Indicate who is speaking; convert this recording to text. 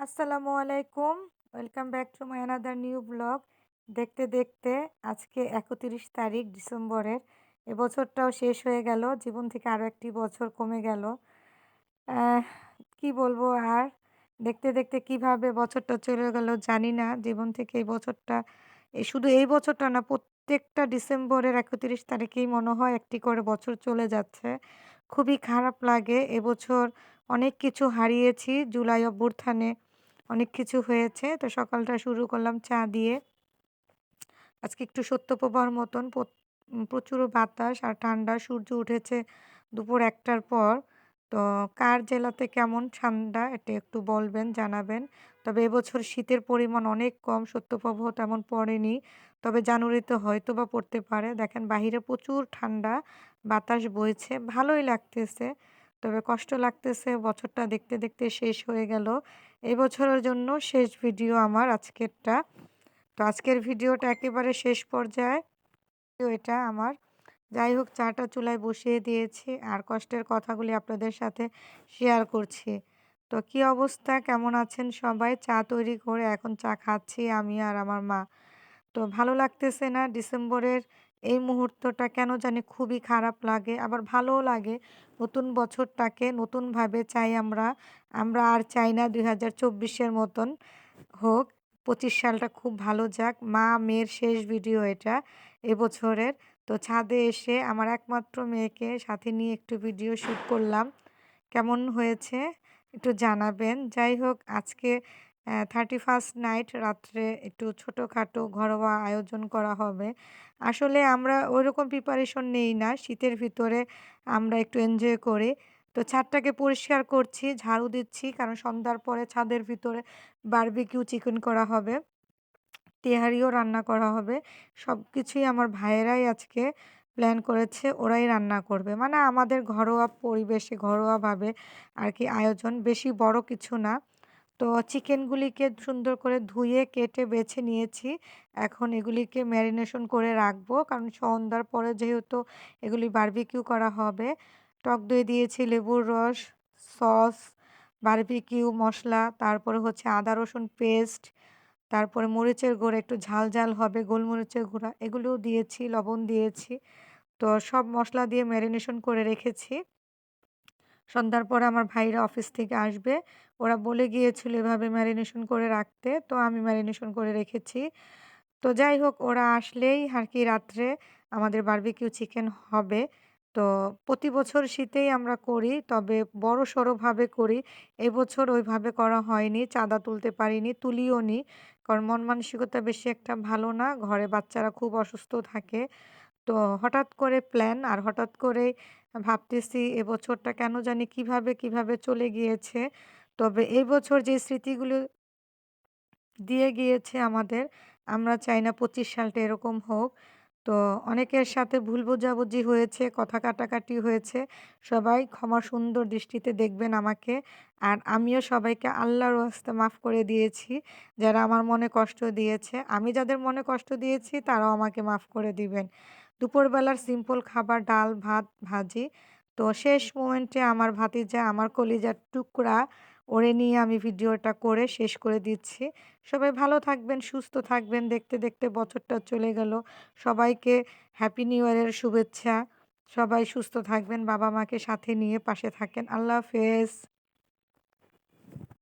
Speaker 1: আসসালামু আলাইকুম। Welcome back to my another new blog দেখতে দেখতে আজকে একত্রিশ তারিখ ডিসেম্বরের। এবছরটাও শেষ হয়ে গেল। জীবন থেকে আরও একটি বছর কমে গেল। কি বলব আর? দেখতে দেখতে কীভাবে বছরটা চলে গেল জানি না। জীবন থেকে এই বছরটা শুধু এই বছরটা না, প্রত্যেকটা ডিসেম্বরের একত্রিশ তারিখেই মনে হয় একটি করে বছর চলে যাচ্ছে। খুবই খারাপ লাগে। এবছর অনেক কিছু হারিয়েছি। জুলাই অভ্যুত্থানে অনেক কিছু হয়েছে। তো সকালটা শুরু করলাম চা দিয়ে। আজকে একটু সত্যপ্রভার মতন প্রচুর বাতাস আর ঠান্ডা, সূর্য উঠেছে দুপুর একটার পর। তো কার জেলাতে কেমন ঠান্ডা এটা একটু বলবেন, জানাবেন। তবে এবছর শীতের পরিমাণ অনেক কম সত্যপ্রবাহ তেমন পড়েনি। তবে জানুয়ারিতে হয়তো বা পড়তে পারে। দেখেন বাহিরে প্রচুর ঠান্ডা, বাতাস বইছে। ভালোই লাগতেছে। তবে কষ্ট লাগতেছে, বছরটা দেখতে দেখতে শেষ হয়ে গেল। এই বছরের জন্য শেষ ভিডিও আমার আজকেরটা। তো আজকের ভিডিওটা একেবারে শেষ পর্যায়ে। এটা আমার। যাই হোক, চাটা চুলায় বসিয়ে দিয়েছি। আর কষ্টের কথাগুলি আপনাদের সাথে শেয়ার করছি। তো কি অবস্থা? কেমন আছেন সবাই? চা তৈরি করে এখন চা খাচ্ছি আমি আর আমার মা। তো ভালো লাগতেছে না? ডিসেম্বরের এই মুহূর্তটা কেন জানি খুবই খারাপ লাগে, আবার ভালোও লাগে। নতুন বছরটাকে নতুনভাবে চাই আমরা আমরা আর চাই না দুই হাজার চব্বিশের মতন হোক। পঁচিশ সালটা খুব ভালো যাক, মা মেয়ের শেষ ভিডিও এটা এবছরের। তো ছাদে এসে আমার একমাত্র মেয়েকে সাথে নিয়ে একটু ভিডিও শ্যুট করলাম। কেমন হয়েছে একটু জানাবেন। যাই হোক, আজকে থার্টি ফার্স্ট নাইট রাত্রে একটু ছোটোখাটো ঘরোয়া আয়োজন করা হবে। আসলে আমরা ওইরকম প্রিপারেশন নেই না, শীতের ভিতরে আমরা একটু এনজয় করি। তো ছাদটাকে পরিষ্কার করছি, ঝাড়ু দিচ্ছি, কারণ সন্ধ্যার পরে ছাদের ভিতরে বারবিকিউ চিকেন করা হবে, তেহারিও রান্না করা হবে। সব কিছুই আমার ভাইয়েরাই আজকে প্ল্যান করেছে, ওরাই রান্না করবে। মানে আমাদের ঘরোয়া পরিবেশে, ঘরোয়াভাবে আর কি আয়োজন, বেশি বড় কিছু না। তো চিকেনগুলিকে সুন্দর করে ধুয়ে, কেটে, বেছে নিয়েছি। এখন এগুলিকে ম্যারিনেশন করে রাখব। কারণ সন্ধ্যার পরে যেহেতু এগুলি বারবিকিউ করা হবে, টক দই দিয়েছি, লেবুর রস, সস, বারবিকিউ মশলা, তারপরে হচ্ছে আদা, রসুন পেস্ট, তারপরে মরিচের গুঁড়া, একটু ঝাল ঝাল হবে, গোলমরিচের গুঁড়া, এগুলোও দিয়েছি, লবণ দিয়েছি। তো সব মশলা দিয়ে ম্যারিনেশন করে রেখেছি। সন্ধ্যার পরে আমার ভাইরা অফিস থেকে আসবে। ওরা বলে গিয়েছিল এভাবে ম্যারিনেশন করে রাখতে, তো আমি ম্যারিনেশন করে রেখেছি। তো যাই হোক, ওরা আসলেই আর কি রাত্রে আমাদের বারবিকিউ চিকেন হবে। তো প্রতি বছর শীতেই আমরা করি, তবে বড় সড়োভাবে করি। এবছর ওইভাবে করা হয়নি, চাঁদা তুলতে পারিনি তুলিও নি কারণ মন মানসিকতা বেশি একটা ভালো না, ঘরে বাচ্চারা খুব অসুস্থ থাকে। তো হঠাৎ করে প্ল্যান আর হঠাৎ করে ভাবতেছি এবছরটা কেন জানি কীভাবে কীভাবে চলে গিয়েছে। তবে এই বছর যে স্মৃতিগুলো দিয়ে গিয়েছে আমাদের, আমরা চাই না পঁচিশ সালটা এরকম হোক। তো অনেকের সাথে ভুল বোঝাবুঝি হয়েছে, কথা কাটাকাটি হয়েছে। সবাই ক্ষমা সুন্দর দৃষ্টিতে দেখবেন আমাকে। আর আমিও সবাইকে আল্লাহর আস্তে মাফ করে দিয়েছি, যারা আমার মনে কষ্ট দিয়েছে। আমি যাদের মনে কষ্ট দিয়েছি, তারাও আমাকে মাফ করে দিবেন। দুপুরবেলার সিম্পল খাবার, ডাল, ভাত, ভাজি। তো শেষ মোমেন্টে আমার ভাতিজা আমার কলিজার টুকরা ওরে নিয়ে আমি ভিডিওটা করে শেষ করে দিচ্ছি। সবাই ভালো থাকবেন, সুস্থ থাকবেন। দেখতে দেখতে বছরটা চলে গেল। সবাইকে হ্যাপি নিউ ইয়ারের শুভেচ্ছা। সবাই সুস্থ থাকবেন বাবা মাকে সাথে নিয়ে পাশে থাকেন। আল্লাহ হাফেজ।